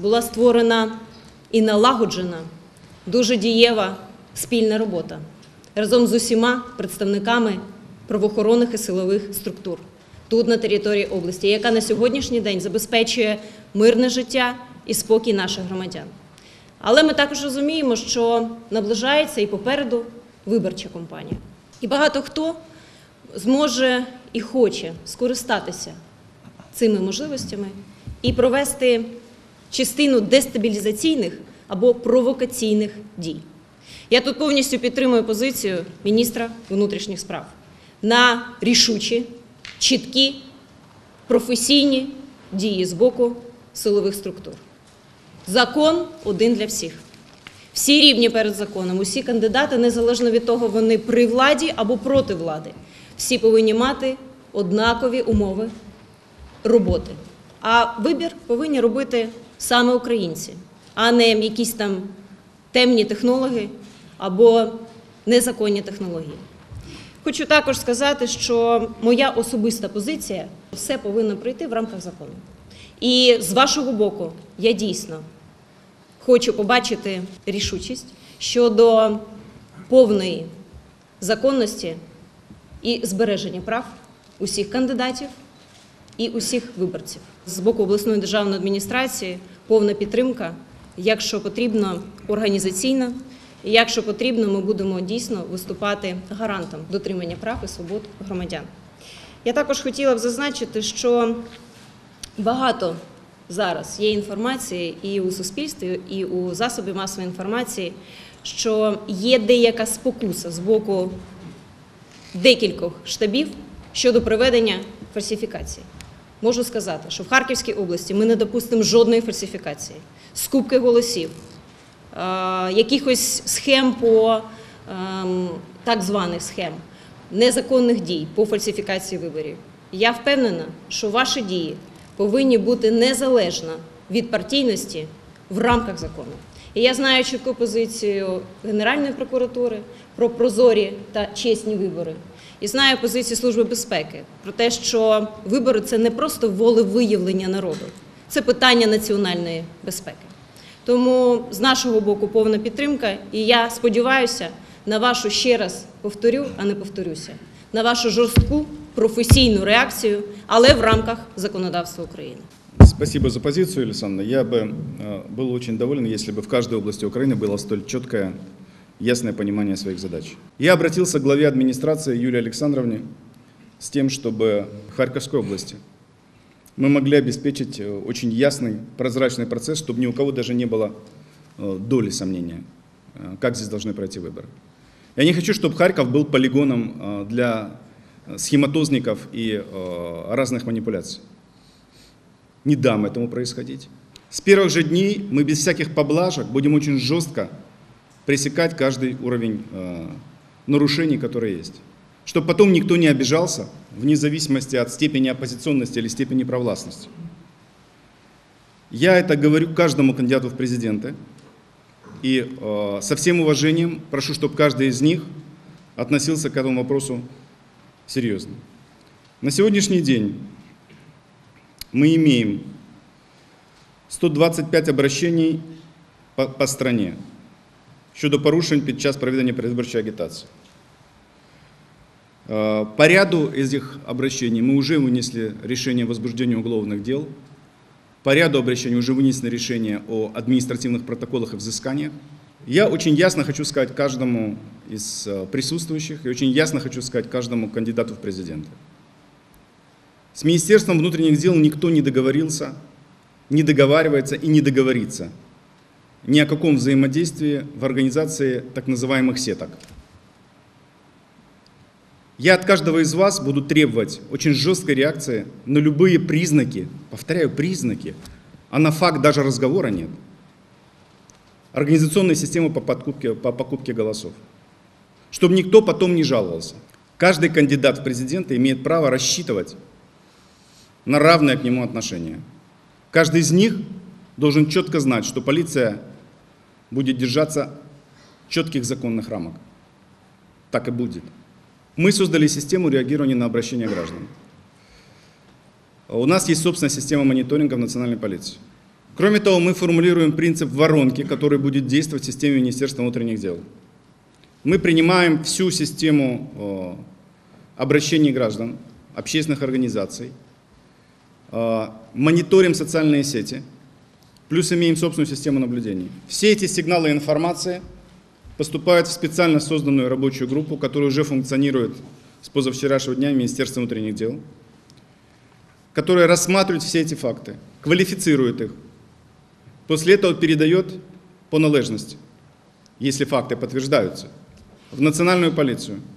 Була створена і налагоджена дуже дієва спільна робота разом з усіма представниками правоохоронних і силових структур тут на території області, яка на сьогоднішній день забезпечує мирне життя і спокій наших громадян. Але ми також розуміємо, що наближається і попереду виборча кампанія. І багато хто зможе і хоче скористатися цими можливостями і провести частину дестабілізаційних або провокаційних дій. Я тут повністю підтримую позицію міністра внутрішніх справ на рішучі, чіткі, професійні дії з боку силових структур. Закон один для всіх. Всі рівні перед законом, усі кандидати, незалежно від того, вони при владі або проти влади, всі повинні мати однакові умови роботи. А вибір повинні робити саме українці, а не якісь там темні технологи або незаконні технології. Хочу також сказати, що моя особиста позиція все повинно пройти в рамках закону. І з вашого боку я дійсно хочу побачити рішучість щодо повної законності і збереження прав усіх кандидатів і усіх виборців. З боку обласної державної адміністрації повна підтримка, якщо потрібно, організаційна. І якщо потрібно, ми будемо дійсно виступати гарантом дотримання прав і свобод громадян. Я також хотіла б зазначити, що багато зараз є інформації і у суспільстві, і у засобі масової інформації, що є деяка спокуса з боку декількох штабів щодо проведення фальсифікацій. Можу сказати, що в Харківській області ми не допустимо жодної фальсифікації, скупки голосів, е, якихось схем по ем, так званих схем, незаконних дій по фальсифікації виборів. Я впевнена, що ваші дії повинні бути незалежно від партійності в рамках закону. І я знаю чітку позицію Генеральної прокуратури про прозорі та чесні вибори І знаю позицію Служби безпеки про те, що вибори це не просто волевиявлення народу, це питання національної безпеки. Тому з нашого боку повна підтримка, і я сподіваюся на вашу ще раз повторю, а не повторюся, на вашу жорстку професійну реакцію, але в рамках законодавства України. Спасибо за позицию, Александра. Я бы э, был очень доволен, если бы в каждой области Украины было столь четкое, ясное понимание своих задач. Я обратился к главе администрации Юлии Александровне с тем, чтобы в Харьковской области мы могли обеспечить э, очень ясный, прозрачный процесс, чтобы ни у кого даже не было э, доли сомнения, э, как здесь должны пройти выборы. Я не хочу, чтобы Харьков был полигоном для схематозников и разных манипуляций не дам этому происходить. С первых же дней мы без всяких поблажек будем очень жестко пресекать каждый уровень э, нарушений, которые есть. Чтобы потом никто не обижался, вне зависимости от степени оппозиционности или степени провластности. Я это говорю каждому кандидату в президенты. И э, со всем уважением прошу, чтобы каждый из них относился к этому вопросу серьезно. На сегодняшний день мы имеем 125 обращений по, по стране щодо порушень під час проведення передвиборчої агітації. Э, По ряду этих обращений мы уже вынесли решение о возбуждении уголовных дел. По ряду обращений уже вынесено решение о административных протоколах и взысканиях. Я очень ясно хочу сказать каждому из э, присутствующих и очень ясно хочу сказать каждому кандидату в президенты. С Министерством внутренних дел никто не договорился, не договаривается и не договорится ни о каком взаимодействии в организации так называемых сеток. Я от каждого из вас буду требовать очень жесткой реакции на любые признаки, повторяю, признаки, а на факт даже разговора нет, организационной системы по, подкупке, по покупке голосов. Чтобы никто потом не жаловался. Каждый кандидат в президенты имеет право рассчитывать на равное к нему отношение. Каждый из них должен четко знать, что полиция будет держаться четких законных рамок. Так и будет. Мы создали систему реагирования на обращения граждан. У нас есть собственная система мониторинга в национальной полиции. Кроме того, мы формулируем принцип воронки, который будет действовать в системе Министерства внутренних дел. Мы принимаем всю систему э, обращений граждан, общественных организаций, э, мониторим социальные сети, плюс имеем собственную систему наблюдений. Все эти сигналы и информация поступают в специально созданную рабочую группу, которая уже функционирует с позавчерашнего дня в Министерстве внутренних дел, которая рассматривает все эти факты, квалифицирует их, после этого передает по належности, если факты подтверждаются, в национальную полицию.